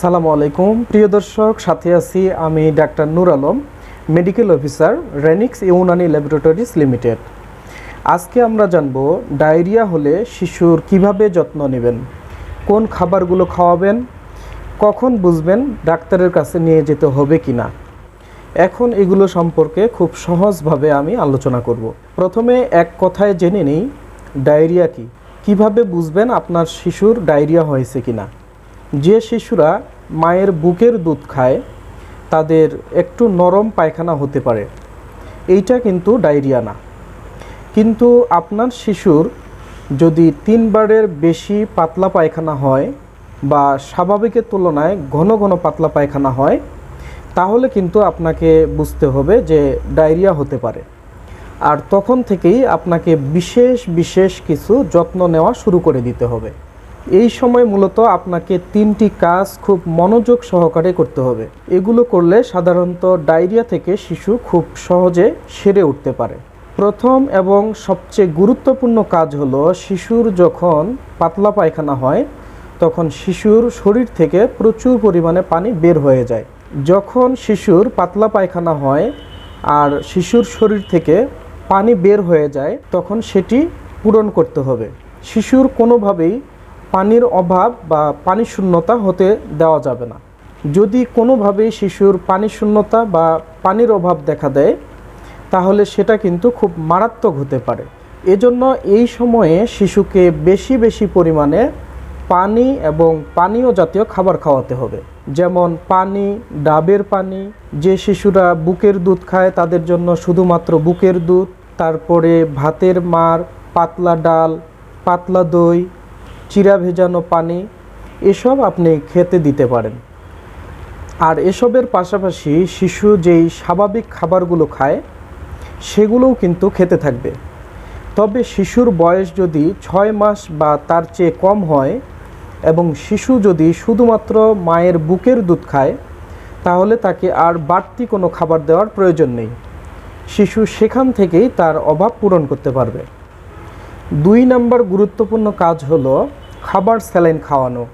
সালামু আলাইকুম। প্রিয় দর্শক, সাথে আছি আমি doctor Nur Alam, medical officer, Renix Unani laboratories limited. আজকে আমরা জানব ডায়রিয়া হলে শিশুর কীভাবে যত্ন নেবেন, কোন খাবারগুলো খাওয়াবেন, কখন বুঝবেন ডাক্তারের কাছে নিয়ে যেতে হবে কি না এখন এগুলো সম্পর্কে খুব সহজভাবে আমি আলোচনা করব। প্রথমে এক কথায় জেনে নিই, ডায়রিয়া কি? কীভাবে বুঝবেন আপনার শিশুর ডায়রিয়া হয়েছে কিনা? যে শিশুরা মায়ের বুকের দুধ খায়, তাদের একটু নরম পায়খানা হতে পারে। এইটা কিন্তু ডায়রিয়া না। কিন্তু আপনার শিশুর যদি তিনবারের বেশি পাতলা পায়খানা হয় বা স্বাভাবিকের তুলনায় ঘন ঘন পাতলা পায়খানা হয়, তাহলে কিন্তু আপনাকে বুঝতে হবে যে ডায়রিয়া হতে পারে। আর তখন থেকেই আপনাকে বিশেষ বিশেষ কিছু যত্ন নেওয়া শুরু করে দিতে হবে। এই সময় মূলত আপনাকে তিনটি কাজ খুব মনোযোগ সহকারে করতে হবে। এগুলো করলে সাধারণত ডায়রিয়া থেকে শিশু খুব সহজে সেরে উঠতে পারে। প্রথম এবং সবচেয়ে গুরুত্বপূর্ণ কাজ হলো শিশুর যখন পাতলা পায়খানা হয়, তখন শিশুর শরীর থেকে প্রচুর পরিমাণে পানি বের হয়ে যায়। যখন শিশুর পাতলা পায়খানা হয় আর শিশুর শরীর থেকে পানি বের হয়ে যায়, তখন সেটি পূরণ করতে হবে। শিশুর কোনোভাবেই পানির অভাব বা পানি শূন্যতা হতে দেওয়া যাবে না। যদি কোনোভাবেই শিশুর পানি শূন্যতা বা পানির অভাব দেখা দেয়, তাহলে সেটা কিন্তু খুব মারাত্মক হতে পারে। এজন্য এই সময়ে শিশুকে বেশি বেশি পরিমাণে পানি এবং পানীয় জাতীয় খাবার খাওয়াতে হবে। যেমন পানি, ডাবের পানি, যে শিশুরা বুকের দুধ খায় তাদের জন্য শুধুমাত্র বুকের দুধ, তারপরে ভাতের মার, পাতলা ডাল, পাতলা দই চিরা ভেজানো পানি, এসব আপনি খেতে দিতে পারেন। আর এসবের পাশাপাশি শিশু যেই স্বাভাবিক খাবারগুলো খায়, সেগুলোও কিন্তু খেতে থাকবে। তবে শিশুর বয়স যদি ছয় মাস বা তার চেয়ে কম হয় এবং শিশু যদি শুধুমাত্র মায়ের বুকের দুধ খায়, তাহলে তাকে আর বাড়তি কোনো খাবার দেওয়ার প্রয়োজন নেই। শিশু সেখান থেকেই তার অভাব পূরণ করতে পারবে। দুই নম্বর গুরুত্বপূর্ণ কাজ হলো খাবার স্যালাইন খাওয়ানো।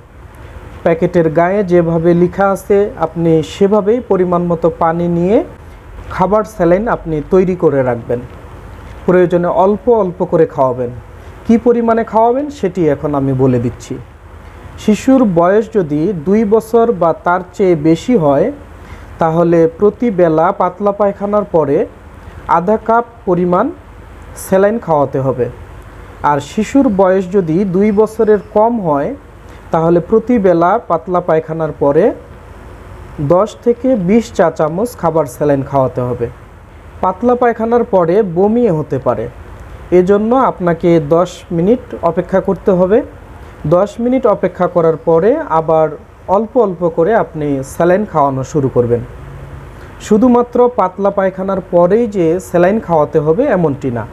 প্যাকেটের গায়ে যেভাবে লেখা আছে, আপনি সেভাবেই পরিমাণ মতো পানি নিয়ে খাবার স্যালাইন আপনি তৈরি করে রাখবেন। প্রয়োজনে অল্প অল্প করে খাওয়াবেন। কি পরিমাণে খাওয়াবেন সেটি এখন আমি বলে দিচ্ছি। শিশুর বয়স যদি দুই বছর বা তার চেয়ে বেশি হয়, তাহলে প্রতি বেলা পাতলা পায়খানার পরে আধা কাপ পরিমাণ স্যালাইন খাওয়াতে হবে। আর শিশুর বয়স যদি দুই বছরের কম হয়, তাহলে প্রতি বেলা পাতলা পায়খানার পরে দশ থেকে বিশ চা চামচ খাবার স্যালাইন খাওয়াতে হবে। পাতলা পায়খানার পরে বমি হতে পারে। এজন্য আপনাকে দশ মিনিট অপেক্ষা করতে হবে। দশ মিনিট অপেক্ষা করার পরে আবার অল্প অল্প করে আপনি স্যালাইন খাওয়ানো শুরু করবেন। শুধুমাত্র পাতলা পায়খানার পরেই যে স্যালাইন খাওয়াতে হবে এমনটি না।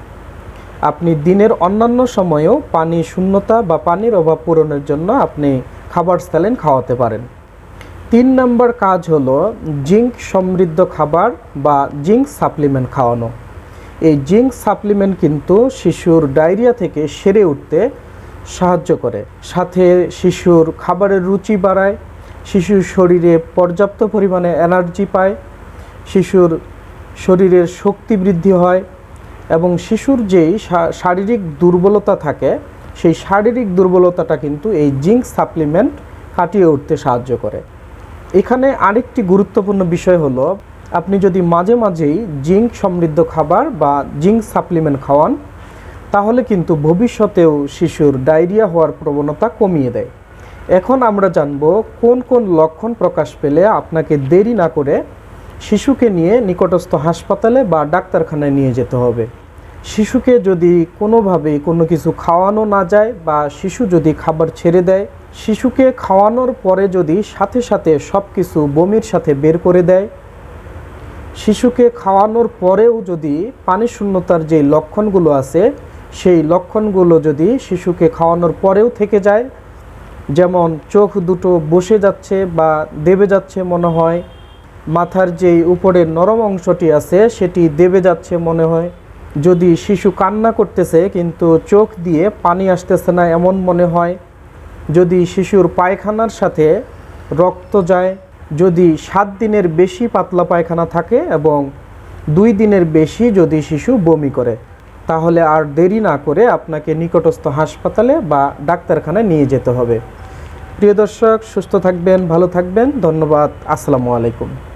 আপনি দিনের অন্যান্য সময়েও পানি শূন্যতা বা পানির অভাব পূরণের জন্য আপনি খাবার স্যালাইন খাওয়াতে পারেন। তিন নম্বর কাজ হলো জিঙ্ক সমৃদ্ধ খাবার বা জিঙ্ক সাপ্লিমেন্ট খাওয়ানো। এই জিঙ্ক সাপ্লিমেন্ট কিন্তু শিশুর ডায়রিয়া থেকে সেরে উঠতে সাহায্য করে। সাথে শিশুর খাবারের রুচি বাড়ায়, শিশুর শরীরে পর্যাপ্ত পরিমাণে এনার্জি পায়, শিশুর শরীরের শক্তি বৃদ্ধি হয় এবং শিশুর যেই শারীরিক দুর্বলতা থাকে, সেই শারীরিক দুর্বলতাটা কিন্তু এই জিঙ্ক সাপ্লিমেন্ট কাটিয়ে উঠতে সাহায্য করে। এখানে আরেকটি গুরুত্বপূর্ণ বিষয় হলো, আপনি যদি মাঝে মাঝেই জিঙ্ক সমৃদ্ধ খাবার বা জিঙ্ক সাপ্লিমেন্ট খাওয়ান, তাহলে কিন্তু ভবিষ্যতেও শিশুর ডায়রিয়া হওয়ার প্রবণতা কমিয়ে দেয়। এখন আমরা জানব কোন কোন লক্ষণ প্রকাশ পেলে আপনাকে দেরি না করে শিশুকে নিয়ে নিকটস্থ হাসপাতালে বা ডাক্তারখানায় নিয়ে যেতে হবে। শিশুকে যদি কোনোভাবে কোনো কিছু খাওয়ানো না যায় বা শিশু যদি খাবার ছেড়ে দেয়, শিশুকে খাওয়ানোর পরে যদি সাথে সাথে সব কিছু বমির সাথে বের করে দেয়, শিশুকে খাওয়ানোর পরেও যদি পানি শূন্যতার যে লক্ষণগুলো আছে, সেই লক্ষণগুলো যদি শিশুকে খাওয়ানোর পরেও থেকে যায়, যেমন চোখ দুটো বসে যাচ্ছে বা দেবে যাচ্ছে মনে হয় মাথার যেই উপরের নরম অংশটি আছে, সেটি দেবে যাচ্ছে মনে হয়। যদি শিশু কান্না করতেছে, কিন্তু চোখ দিয়ে পানি আসতেছে না এমন মনে হয়। যদি শিশুর পায়খানার সাথে রক্ত যায়, যদি সাত দিনের বেশি পাতলা পায়খানা থাকে এবং দুই দিনের বেশি যদি শিশু বমি করে, তাহলে আর দেরি না করে আপনাকে নিকটস্থ হাসপাতালে বা ডাক্তারখানায় নিয়ে যেতে হবে। প্রিয় দর্শক, সুস্থ থাকবেন, ভালো থাকবেন। ধন্যবাদ। আসসালামু আলাইকুম।